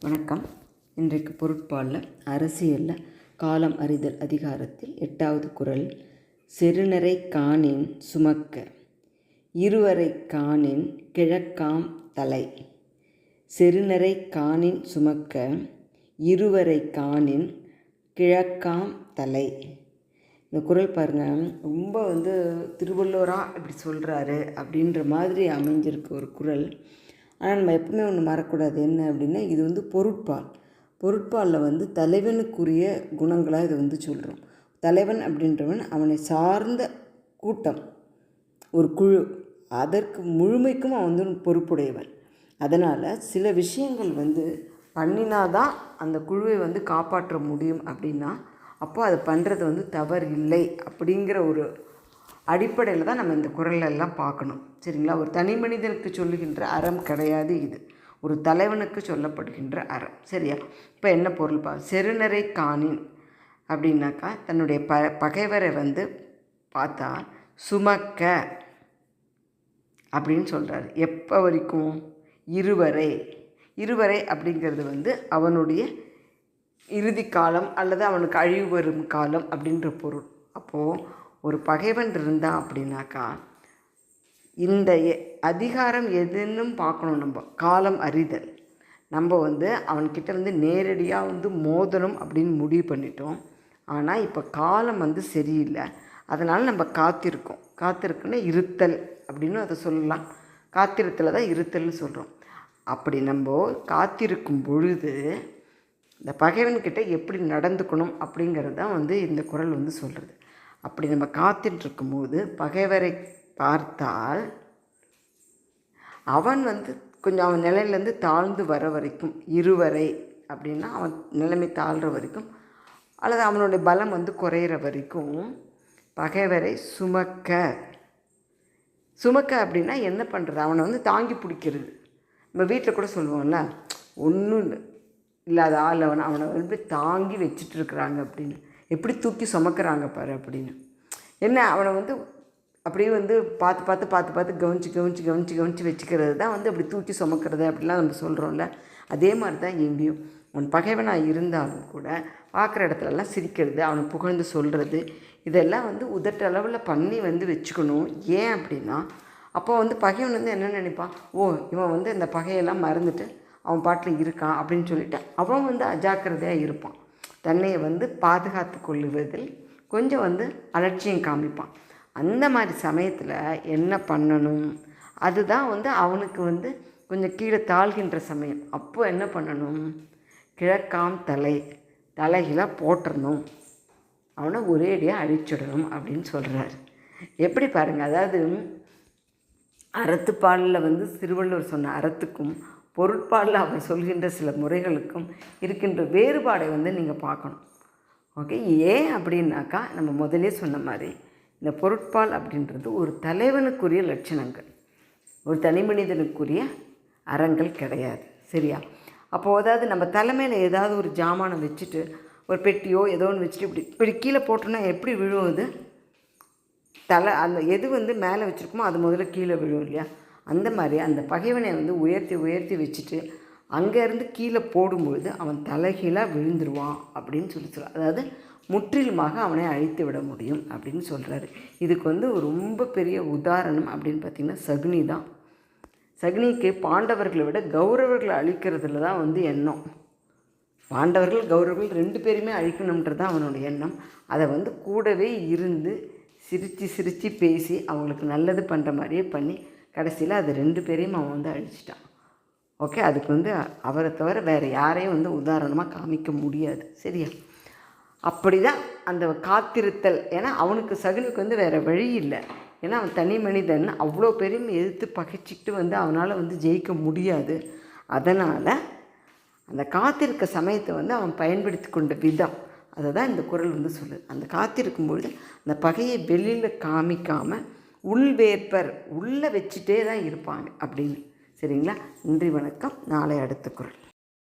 வணக்கம். இன்றைக்கு பொருட்பாலில் அரசியலில் காலம் அறிதல் அதிகாரத்தில் எட்டாவது குறள் செருநரை காணின் சுமக்க. இருவரை காணின் கிழக்காம் தலை. செருநரை காணின் சுமக்க. இருவரை காணின் கிழக்காம் தலை. இந்த குறள் பாருங்கள் ரொம்ப வந்து திருவள்ளுவராக இப்படி சொல்கிறாரு அப்படின்ற மாதிரி அமைஞ்சிருக்கு ஒரு குறள் ஆனால் நம்ம எப்பவுமே ஒன்று மறக்கூடாது என்ன அப்படின்னா இது வந்து பொருட்பால். பொருட்பாலில் வந்து தலைவனுக்குரிய குணங்களாக இதை வந்து சொல்கிறோம் தலைவன் அப்படின்றவன் அவனை சார்ந்த கூட்டம் ஒரு குழு. அதற்கு முழுமைக்கும் அவன் வந்து பொறுப்புடையவன். அதனால் சில விஷயங்கள் வந்து பண்ணினாதான் அந்த குழுவை வந்து காப்பாற்ற முடியும் அப்படின்னா அப்போ அதை பண்ணுறது வந்து தவறு இல்லை அப்படிங்கிற ஒரு அடிப்படையில் தான் நம்ம இந்த குரலெல்லாம் பார்க்கணும். சரிங்களா? ஒரு தனி மனிதனுக்கு சொல்லுகின்ற அறம் கிடையாது இது. ஒரு தலைவனுக்கு சொல்லப்படுகின்ற அறம். சரியா? இப்போ என்ன பொருள் பா செருநரை காணின் அப்படின்னாக்கா தன்னுடைய ப பகைவரை வந்து பார்த்தா சுமக்க அப்படின்னு சொல்கிறாரு எப்போ வரைக்கும்? இருவரை. இருவரை அப்படிங்கிறது வந்து அவனுடைய இறுதி காலம் அல்லது அவனுக்கு அழிவு வரும் காலம் அப்படின்ற பொருள். அப்போது ஒரு பகைவன் இருந்தான் அப்படின்னாக்கா இந்த அதிகாரம் எதுன்னு பார்க்கணும் நம்ம. காலம் அறிதல். நம்ம வந்து அவன்கிட்ட வந்து நேரடியாக வந்து மோதணும் அப்படின்னு முடிவு பண்ணிட்டோம். ஆனால் இப்போ காலம் வந்து சரியில்லை. அதனால் நம்ம காத்திருக்கோம். காத்திருக்குன்னா இருத்தல் அப்படின்னு அதை சொல்லலாம். காத்திருத்தில் தான் இருத்தல்னு சொல்கிறோம் அப்படி நம்ம காத்திருக்கும் பொழுது இந்த பகைவன்கிட்ட எப்படி நடந்துக்கணும் அப்படிங்கிறது தான் வந்து இந்த குரல் வந்து சொல்கிறது அப்படி நம்ம காத்துட்ருக்கும்போது பகைவரை பார்த்தால் அவன் வந்து கொஞ்சம் அவன் நிலையிலேருந்து தாழ்ந்து வர வரைக்கும் இருவரை அப்படின்னா அவன் நிலைமை தாழ்கிற வரைக்கும் அல்லது அவனுடைய பலம் வந்து குறையிற வரைக்கும் பகைவரை சுமக்க. சுமக்க அப்படின்னா என்ன பண்ணுறது அவனை வந்து தாங்கி பிடிக்கிறது. நம்ம வீட்டில் கூட சொல்லுவோம்ல ஒன்றும் இல்லாத ஆள் அவனை அவனை வந்து தாங்கி வச்சுட்டு இருக்கிறாங்க அப்படின்னு. எப்படி தூக்கி சுமக்கிறாங்க பாரு அப்படின்னு. என்ன அவனை வந்து அப்படியே வந்து பார்த்து பார்த்து பார்த்து பார்த்து கவனித்து கவனித்து கவனித்து கவனித்து வச்சுக்கிறது தான் வந்து அப்படி தூக்கி சுமக்கிறது அப்படிலாம் நம்ம சொல்கிறோம்ல அதே மாதிரி தான் எங்கேயும் அவன் பகைவனாக இருந்தாலும் கூட பார்க்குற இடத்துலலாம் சிரிக்கிறது அவனை புகழ்ந்து சொல்கிறது இதெல்லாம் வந்து உதட்டளவில் பண்ணி வந்து வச்சுக்கணும். ஏன் அப்படின்னா அப்போ வந்து பகைவன் வந்து என்ன நினைப்பான்? ஓ இவன் வந்து இந்த பகையெல்லாம் மறந்துட்டு அவன் பாட்டில் இருக்கான் அப்படின்னு சொல்லிட்டு அவன் வந்து அஜாக்கிரதையாக இருப்பான். தன்னை வந்து பாதுகாத்து கொள்ளுவதில் கொஞ்சம் வந்து அலட்சியம் காமிப்பான். அந்த மாதிரி சமயத்தில் என்ன பண்ணணும்? அதுதான் வந்து அவனுக்கு வந்து கொஞ்சம் கீழே தாழ்கின்ற சமயம். அப்போ என்ன பண்ணணும்? கிழக்காம் தலை தலைகளாக போட்டுடணும் அவனை ஒரேடியாக அழிச்சிடணும் அப்படின்னு சொல்கிறார் எப்படி பாருங்கள் அதாவது அறத்துப்பாலில் வந்து திருவள்ளுவர் சொன்ன அறத்துக்கும் பொருட்பாலில் அவன் சொல்கின்ற சில முறைகளுக்கும் இருக்கின்ற வேறுபாடை வந்து நீங்கள் பார்க்கணும். ஓகே? ஏன் அப்படின்னாக்கா நம்ம முதலே சொன்ன மாதிரி இந்த பொருட்பால் அப்படின்றது ஒரு தலைவனுக்குரிய லட்சணங்கள். ஒரு தனி மனிதனுக்குரிய அறங்கள் கிடையாது. சரியா? அப்போது அதாவது நம்ம தலைமையில் ஏதாவது ஒரு ஜாமானை வச்சுட்டு ஒரு பெட்டியோ ஏதோ ஒன்று வச்சுட்டு இப்படி இப்படி கீழே போட்டோன்னா எப்படி விழும் அது? தலை அந்த எது வந்து மேலே வச்சுருக்குமோ அது முதல்ல கீழே விழும் இல்லையா? அந்த மாதிரி அந்த பகைவனை வந்து உயர்த்தி உயர்த்தி வச்சுட்டு அங்கேருந்து கீழே போடும்பொழுது அவன் தலைகீழாக விழுந்துருவான் அப்படின்னு சொல்லி சொல்ல அதாவது முற்றிலுமாக அவனை அழித்து விட முடியும் அப்படின்னு சொல்கிறாரு இதுக்கு வந்து ரொம்ப பெரிய உதாரணம் அப்படின்னு பார்த்திங்கன்னா சகுனி தான். சகுனிக்கு பாண்டவர்களை விட கௌரவர்களை அழிக்கிறதுல தான் வந்து எண்ணம். பாண்டவர்கள் கௌரவர்கள் ரெண்டு பேருமே அழிக்கணுன்றது தான் அவனோட எண்ணம். அதை வந்து கூடவே இருந்து சிரித்து சிரித்து பேசி அவங்களுக்கு நல்லது பண்ணுற மாதிரியே பண்ணி கடைசியில் அது ரெண்டு பேரையும் அவன் வந்து அழிச்சிட்டான். ஓகே அதுக்கு வந்து அவரை தவிர வேறு யாரையும் வந்து உதாரணமாக காமிக்க முடியாது. சரியா? அப்படி தான் அந்த காத்திருத்தல். ஏன்னா அவனுக்கு சகுனுக்கு வந்து வேறு வழி இல்லை. ஏன்னா அவன் தனி மனிதன். அவ்வளோ பேரையும் எதிர்த்து பகைச்சிக்கிட்டு வந்து அவனால் வந்து ஜெயிக்க முடியாது. அதனால் அந்த காத்திருக்க சமயத்தை வந்து அவன் பயன்படுத்தி கொண்ட விதம். அதை தான் இந்த குரல் வந்து சொல்லுது. அந்த காத்திருக்கும் பொழுது அந்த பகையை வெளியில் காமிக்காமல் உள்வேற்பர் உள்ளே வச்சுட்டே தான் இருப்பாங்க அப்படின்னு. சரிங்களா? நன்றி வணக்கம். நாளை அடுத்த குரல்.